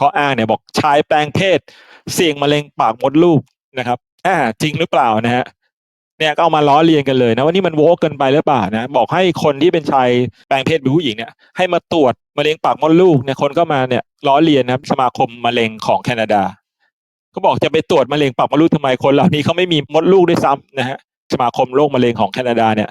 ข้ออ้างเนี่ยบอกชายแปลงเพศ เสี่ยงมะเร็งปากมดลูกนะครับอ่าจริงหรือเปล่านะฮะเนี่ยก็เอามาล้อเลียนกันเลยนะว่านี่มันโวกเกินไปหรือเปล่านะบอกให้คนที่เป็นชายแปลงเพศเป็นผู้หญิงเนี่ยให้มาตรวจมะเร็งปากมดลูกเนี่ยคนก็มาเนี่ยล้อเลียนนะครับสมาคมมะเร็งของแคนาดาเขาบอกจะไปตรวจมะเร็งปากมดลูกทำไมคนเหล่านี้เขาไม่มีมดลูกด้วยซ้ำนะฮะสมาคมโรคมะเร็งของแคนาดาเนี่ย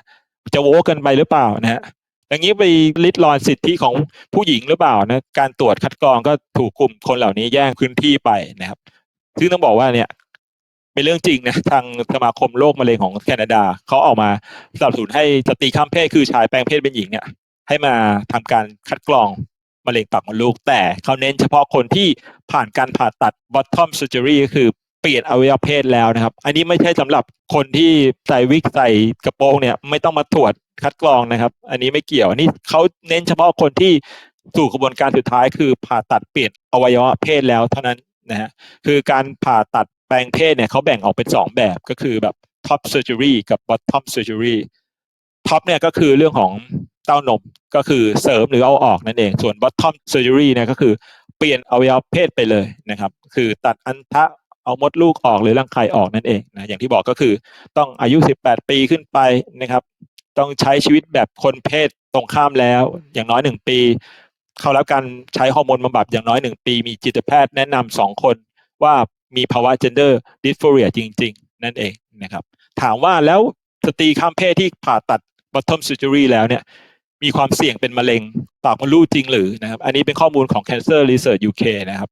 จะโวกเกินไปหรือเปล่านะฮะ อย่างนี้ไปลิดรอนสิทธิของผู้หญิงหรือเปล่านะการตรวจคัดกรองก็ถูกกลุ่มคนเหล่านี้แย่งพื้นที่ไปนะครับ ซึ่งต้องบอกว่าเนี่ยเป็นเรื่องจริงนะทางสมาคมโรคมะเร็งของแคนาดาเขาออกมาสนับสนุนให้สตรีข้ามเพศคือชายแปลงเพศเป็นหญิงเนี่ย ให้มาทำการคัดกรองมะเร็งปากมดลูก แต่เขาเน้นเฉพาะคนที่ผ่านการผ่าตัด bottom surgery ก็คือ ปลี่ยนอวัยวะเพศแล้วนะครับ อันนี้ไม่ใช่สำหรับคนที่ใส่วิกใส่กระโปรงเนี่ย ไม่ต้องมาตรวจคัดกรองนะครับ อันนี้ไม่เกี่ยว อันนี้เขาเน้นเฉพาะคนที่สู่กระบวนการสุดท้าย คือผ่าตัดเปลี่ยนอวัยวะเพศแล้วเท่านั้นนะฮะคือการผ่าตัดแปลงเพศเนี่ยเขาแบ่งออกเป็นสองแบบก็คือแบบ top surgery กับ bottom surgery top เนี่ยก็คือเรื่องของเต้านมก็คือเสริมหรือเอาออกนั่นเอง ส่วน bottom surgery เนี่ยก็คือเปลี่ยนอวัยวะเพศไปเลยนะครับ คือตัดอันทะ เอามดลูกออกหรือรังไข่ออกนั่นเองนะอย่างที่บอกก็คือต้องอายุ 18 ปีขึ้นไปนะครับ ต้องใช้ชีวิตแบบคนเพศตรงข้ามแล้ว อย่างน้อยหนึ่งปี เข้ารับการใช้ฮอร์โมนบำบัดอย่างน้อยหนึ่งปี มีจิตแพทย์แนะนำสองคนว่ามีภาวะ gender dysphoria จริง ๆ นั่นเองนะครับ ถามว่าแล้วสตรีข้ามเพศที่ผ่าตัด bottom surgery แล้วเนี่ยมีความเสี่ยงเป็นมะเร็งปากมดลูกจริงหรือนะครับ อันนี้เป็นข้อมูลของ Cancer Research UK นะครับ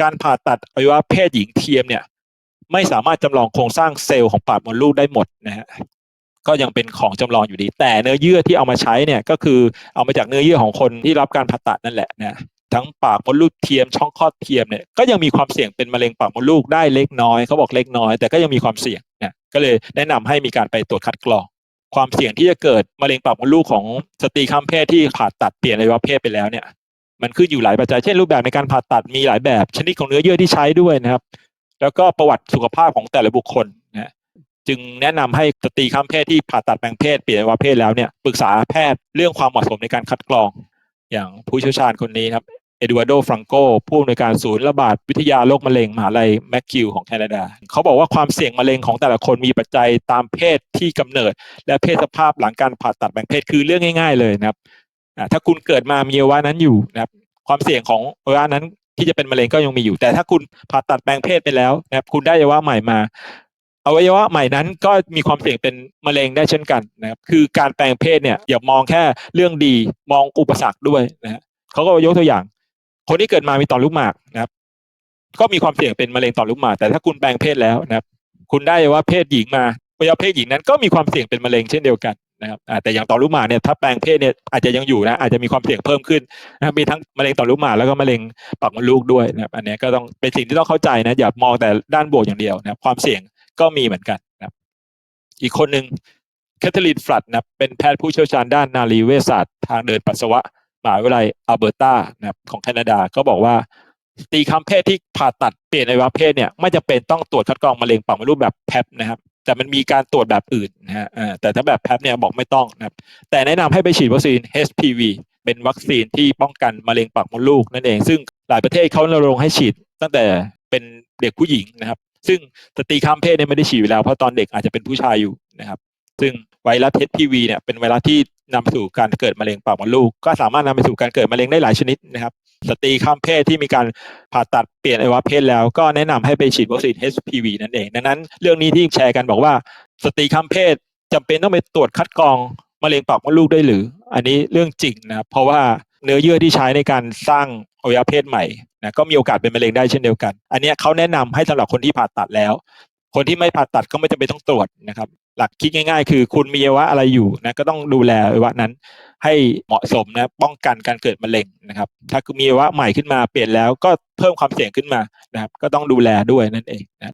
การผ่าตัดอวัยวะเพศหญิงเทียมเนี่ยไม่สามารถจำลองโครงสร้างเซลล์ของปากมดลูกได้หมดนะฮะก็ยังเป็นของจำลองอยู่ดี แต่เนื้อเยื่อที่เอามาใช้เนี่ยก็คือเอามาจากเนื้อเยื่อของคนที่รับการผ่าตัดนั่นแหละนะทั้งปากมดลูกเทียมช่องคลอดเทียมเนี่ยก็ยังมีความเสี่ยงเป็นมะเร็งปากมดลูกได้เล็กน้อยเขาบอกเล็กน้อย แต่ก็ยังมีความเสี่ยงนะก็เลยแนะนำให้มีการไปตรวจคัดกรอง ความเสี่ยงที่จะเกิดมะเร็งปากมดลูกของสตรีข้ามเพศที่ผ่าตัดเปลี่ยนอวัยวะเพศไปแล้วเนี่ย มันขึ้นอยู่หลายปัจจัยเช่นรูปแบบในการผ่าตัดมีหลายแบบ ชนิดของเนื้อเยื่อที่ใช้ด้วยนะครับ แล้วก็ประวัติสุขภาพของแต่ละบุคคลนะจึงแนะนำให้สตรีข้ามเพศที่ผ่าตัดแปลงเพศเปลี่ยนวัยเพศแล้วเนี่ยปรึกษาแพทย์เรื่องความเหมาะสมในการคัดกรอง อย่างผู้เชี่ยวชาญคนนี้ครับเอ็ดูอาร์โด ฟรังโก ผู้อำนวยการศูนย์ระบาดวิทยาโรคมะเร็งมหาลัยแมคกิวของแคนาดา เขาบอกว่าความเสี่ยงมะเร็งของแต่ละคนมีปัจจัยตามเพศที่กำเนิด และเพศสภาพหลังการผ่าตัดแปลงเพศคือเรื่องง่าย ๆ เลยนะครับ ถ้าคุณเกิดมามีอวัยวะนั้นอยู่นะครับความเสี่ยงของอวัยวะนั้นที่จะเป็นมะเร็งก็ยังมีอยู่ แต่ถ้าคุณผ่าตัดแปลงเพศไปแล้วนะครับคุณได้อวัยวะใหม่มาอวัยวะใหม่นั้นก็มีความเสี่ยงเป็นมะเร็งได้เช่นกันนะครับคือการแปลงเพศเนี่ยอย่ามองแค่เรื่องดีมองอุปสรรคด้วยนะฮะเขาก็ยกตัวอย่าง คนที่เกิดมามีต่อมลูกหมากนะครับก็มีความเสี่ยงเป็นมะเร็งต่อมลูกหมากแต่ถ้าคุณแปลงเพศแล้วนะครับ คุณได้วัยวะเพศหญิงมาอวัยวะเพศหญิงนั้นก็มีความเสี่ยงเป็นมะเร็งเช่นเดียวกัน นะครับแต่อย่างต่อมลูกหมากเนี่ยถ้าแปลงเพศเนี่ยอาจจะยังอยู่นะอาจจะมีความเสี่ยงเพิ่มขึ้นนะมีทั้งมะเร็งต่อมลูกหมากแล้วก็มะเร็งปากมดลูกด้วยนะครับอันนี้ก็ต้องเป็นสิ่งที่ต้องเข้าใจนะอย่ามองแต่ด้านบวกอย่างเดียวนะความเสี่ยงก็มีเหมือนกันนะครับอีกคนหนึ่งแคทเธอรีนฟลัดนะเป็นแพทย์ผู้เชี่ยวชาญด้านนารีเวชศาสตร์ทางเดินปัสสาวะมหาวิทยาลัยอัลเบอร์ตานะของแคนาดาก็บอกว่าสตรีข้ามเพศที่ผ่าตัดเปลี่ยนอวัยวะเพศเนี่ยไม่จำเป็นต้องตรวจคัดกรองมะเร็งปากมดลูกแบบแพปนะครับ แต่มันมีการตรวจแบบอื่นนะฮะอ่าแต่ถ้าแบบแพปเนี่ยบอกไม่ต้องนะครับ แต่แนะนำให้ไปฉีดวัคซีน HPV เป็นวัคซีนที่ป้องกันมะเร็งปากมดลูกนั่นเอง ซึ่งหลายประเทศเขารณรงค์ให้ฉีดตั้งแต่เป็นเด็กผู้หญิงนะครับ ซึ่งสตรีข้ามเพศเนี่ยไม่ได้ฉีดอยู่แล้วเพราะตอนเด็กอาจจะเป็นผู้ชายอยู่นะครับ ซึ่งไวรัส HPV เนี่ยเป็นไวรัสที่นำสู่การเกิดมะเร็งปากมดลูก ก็สามารถนำไปสู่การเกิดมะเร็งได้หลายชนิดนะครับ สตรีข้ามเพศที่มีการผ่าตัดเปลี่ยนอวัยวะเพศแล้วก็แนะนำให้ไปฉีดวัคซีน HPV นั่นเอง ดังนั้นเรื่องนี้ที่แชร์กันบอกว่า สตรีข้ามเพศจำเป็นต้องไปตรวจคัดกรองมะเร็งปากมดลูกได้หรือ อันนี้เรื่องจริงนะเพราะว่าเนื้อเยื่อที่ใช้ในการสร้างอวัยวะเพศใหม่นะก็มีโอกาสเป็นมะเร็งได้เช่นเดียวกัน อันนี้เขาแนะนำให้สำหรับคนที่ผ่าตัดแล้ว คนที่ไม่ผ่าตัดก็ไม่จำเป็นต้องตรวจนะครับ หลักคิดง่าย ๆ คือคุณมีอวัยวะอะไรอยู่นะก็ต้องดูแลอวัยวะนั้น ให้เหมาะสมนะป้องกันการเกิดมะเร็งนะครับ ถ้ามีอวัยวะใหม่ขึ้นมาเปลี่ยนแล้วก็เพิ่มความเสี่ยงขึ้นมานะครับ ก็ต้องดูแลด้วยนั่นเองนะ